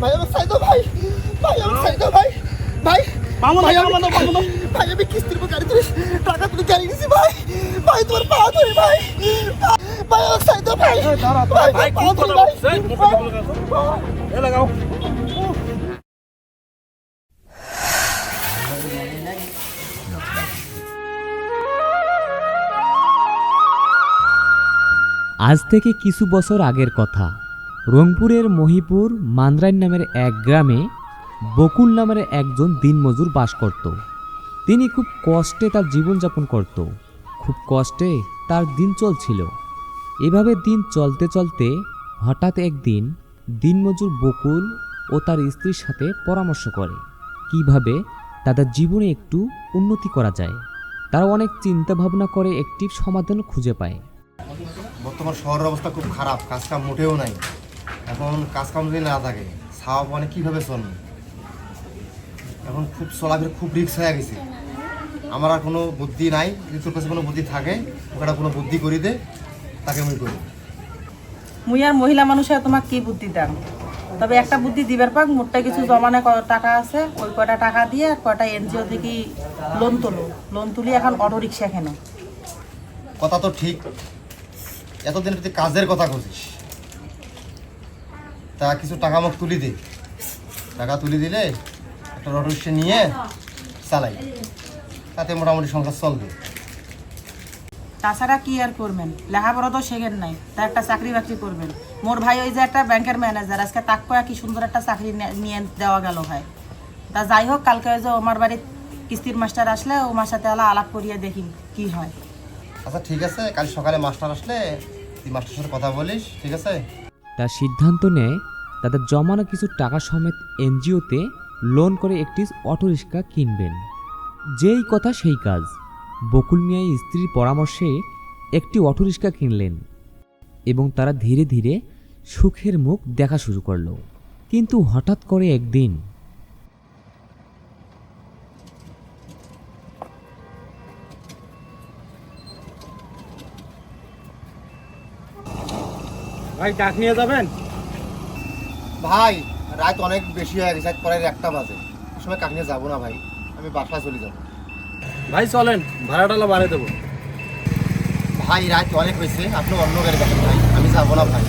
ভাই আমার সাইদো ভাই ভাই আমার সাইদো ভাই ভাই ভাই আমি কিস্তির উপর গাড়ি টাকা তুলে গাড়ি নিছি ভাই। ভাই তোমার পা ধরে ভাই। ভাই আমার সাইদো ভাই ভাই ভাই পা ধরে ভাই। এ লাগাও। আজ থেকে কিছু বছর আগের কথা। রংপুরের মহিপুর মান্দ্রাইন নামের এক গ্রামে বকুল নামের একজন দিনমজুর বাস করত। তিনি খুব কষ্টে তার জীবনযাপন করত। খুব কষ্টে তার দিন চলছিল। এভাবে দিন চলতে চলতে হঠাৎ একদিন দিনমজুর বকুল ও তার স্ত্রীর সাথে পরামর্শ করে, কীভাবে তাদের জীবনে একটু উন্নতি করা যায়। তারা অনেক চিন্তা ভাবনা করে একটি সমাধান খুঁজে পায়। বর্তমান শহরের অবস্থা খুব খারাপ কাজটা মোটেও নাই। এখন কাজ কাম যদি না থাকে ছাওয়া পানে কীভাবে চলবে? এখন খুব চলাফেরা খুব রিক্স হয়ে গেছে। আমার আর কোনো বুদ্ধি নাই যদি তোর কাছে কোনো বুদ্ধি থাকে ওখানে কোনো বুদ্ধি করি দে তাকে আমি করি। মুই আর মহিলা মানুষের তোমাক কি বুদ্ধি দাম? তবে একটা বুদ্ধি দিবার পাক মোটটা কিছু জমানে টাকা আছে ওই কয়টা টাকা দিয়ে কয়টা এনজিও থেকে লোন তোলো। লোন তুলি এখন অটো রিক্সা কেন। কথা তো ঠিক। এতদিন তুই কাজের কথা করছিস তা কিছু টাকা মুখ তুলি দে। টাকা তুলি দিলে একটা অটো রিক্সা নিয়ে চালাই। তাতে মোটামুটি সংসার চলবে। তাছাড়া কি আর করবেন? লেখাপড়া তো শেখেন নাই তা একটা চাকরি বাকরি করবেন। মোর ভাই ওই যে একটা ব্যাংকের ম্যানেজার আজকে তাক কয়া কি সুন্দর একটা চাকরি নিয়ে দেওয়া গেল ভাই। তা যাই হোক কালকে ওই যে আমার বাড়ির কিস্তির মাস্টার আসলে ও মার সাথে আলা আলাপ করিয়ে দেখি কি হয়। আচ্ছা ঠিক আছে কাল সকালে মাস্টার আসলে তুই মাস্টারের সাথে কথা বলিস ঠিক আছে? তার সিদ্ধান্ত নেয় তাদের জমানো কিছু টাকা সমেত এনজিওতে লোন করে একটি অটোরিক্সা কিনবেন। যেই কথা সেই কাজ। বকুল মিয়া স্ত্রীর পরামর্শে একটি অটোরিক্সা কিনলেন এবং তারা ধীরে ধীরে সুখের মুখ দেখা শুরু করল। কিন্তু হঠাৎ করে একদিন ভাই কাক নিয়ে যাবেন? ভাই রাত অনেক বেশি হয়ে গেছে আজ প্রায় একটা বাজে। সময় কাক নিয়ে যাব না ভাই আমি বাসায় চলে যাব। ভাই চলেন ভাড়াটালা বাড়িয়ে দেবো। ভাই রাত অনেক হয়েছে আপনি অন্য গাড়ি দেখেন ভাই আমি যাব না ভাই।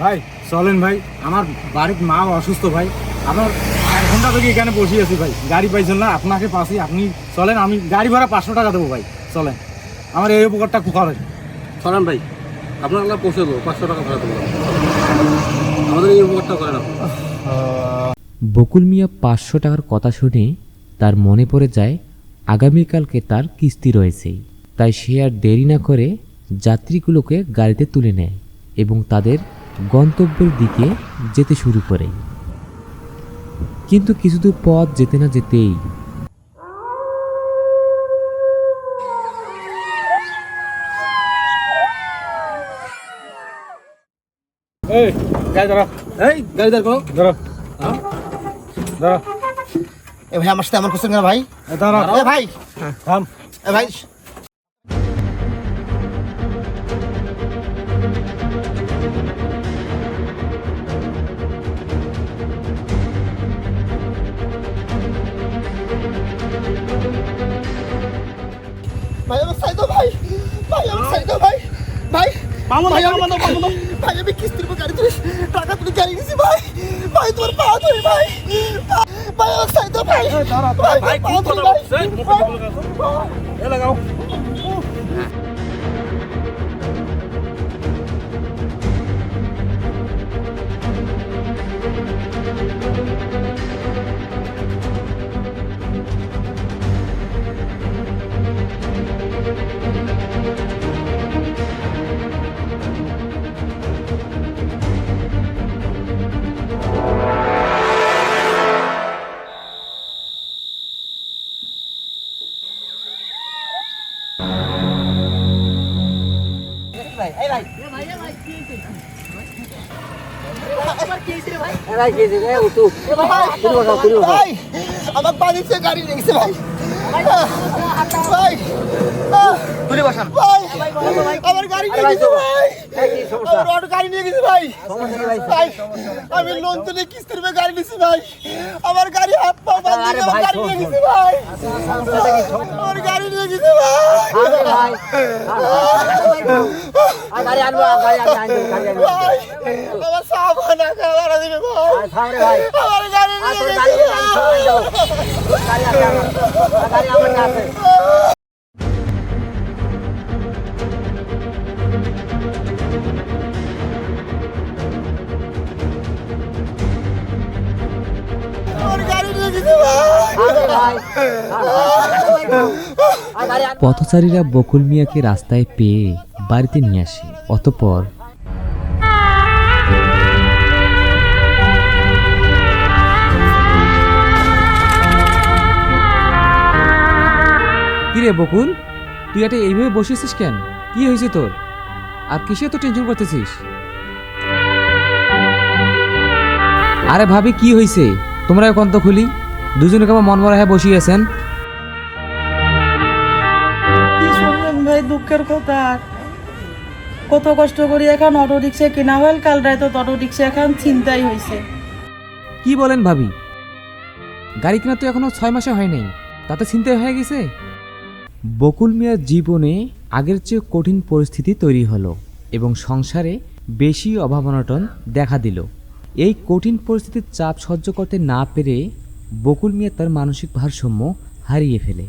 ভাই চলেন ভাই আমার বাড়ির মা অসুস্থ ভাই। আপনার এক ঘণ্টা থেকে এখানে বসে আছি ভাই গাড়ি পাইছেন না আপনাকে পাশে আপনি চলেন আমি গাড়ি ভাড়া পাঁচশো টাকা দেবো ভাই চলেন। আমার এই উপকারটা খুব চলেন ভাই। পৌঁছে দেবো পাঁচশো টাকা ভাড়া দেবো আমাদের এই উপকারটা বকুল মিয়া পাঁচশো টাকার কথা শুনে তার মনে পড়ে যায়, আগামীকালকে তার কিস্তি রয়েছে তাই সে আর দেরি না করে যাত্রীগুলোকে গাড়িতে তুলে নেয় এবং তাদের গন্তব্যের দিকে যেতে শুরু করে। কিন্তু কিছুদূর পথ যেতে না যেতেই এই গাড়ি ধরো এই গাড়ি দাঁড় করো ধরো ধরো এ ভাই আমার সাথে আমার কোশ্চেন কেন ভাই এ ধরো এ ভাই থাম এ ভাই ভাই মামুন ভাই ভাই আমি- মামুন ভাই আমি কিস্তির উপর গাড়ি তুলিস টাকা তুলে গাড়ি নিছি ভাই ভাই তোর পা ধরে ভাই ভাই আমার সাইদো ভাই ভাই ভাই ভাই ভাই ভাই ভাই ভাই ভাই ভাই বলে গেছো এ ভাই ভাই। আমার বাড়িতে গাড়ি নিয়ে গেছে ভাই আমার গাড়ি নিয়ে গেছে ভাই। আমার অটো গাড়ি নিয়ে গেছে ভাই। ভাই? আমি লোন তুলে কিস্তির গাড়ি নিয়েছি ভাই। আমার গাড়ি হাত পা বাঁধিয়ে আমার গাড়ি নিয়ে গেছে ভাই। আমার গাড়ি নিয়ে গেছে ভাই। গাড়ি আনব গাড়ি আনব গাড়ি আনব। ভাই আমার সাবান খাবার দিবে ভাই। থাম রে ভাই। আমার পথচারীরা বকুল মিয়াকে রাস্তায় পেয়ে বাড়িতে নিয়ে আসে। অতপর কিরে বকুল তুই এটা এইভাবে বসেছিস কেন? কি হয়েছে তোর? আর কিসে তো টেনশন করতেছিস? আরে ভাবি কি হয়েছে? তোমরা এখন তো খুলি। দুজনে কেমন মন মরা হয়ে বসিয়ে আছেন? কি ভাই দুঃখের কথা? কত কষ্ট করি এখন অটো রিক্সা কেনা হল কাল রাতে অটো রিক্সা এখন চিন্তাই হয়েছে। কি বলেন ভাবি? গাড়ি কেনা তো এখনও ছয় মাসে হয় নাই। তাতে চিন্তা হয়ে গেছে? বকুল মিয়ার জীবনে আগের চেয়ে কঠিন পরিস্থিতি তৈরি হলো এবং সংসারে বেশি অভাব অনটন দেখা দিল। এই কঠিন পরিস্থিতির চাপ সহ্য করতে না পেরে বকুল মিয়া তার মানসিক ভারসাম্য হারিয়ে ফেলে।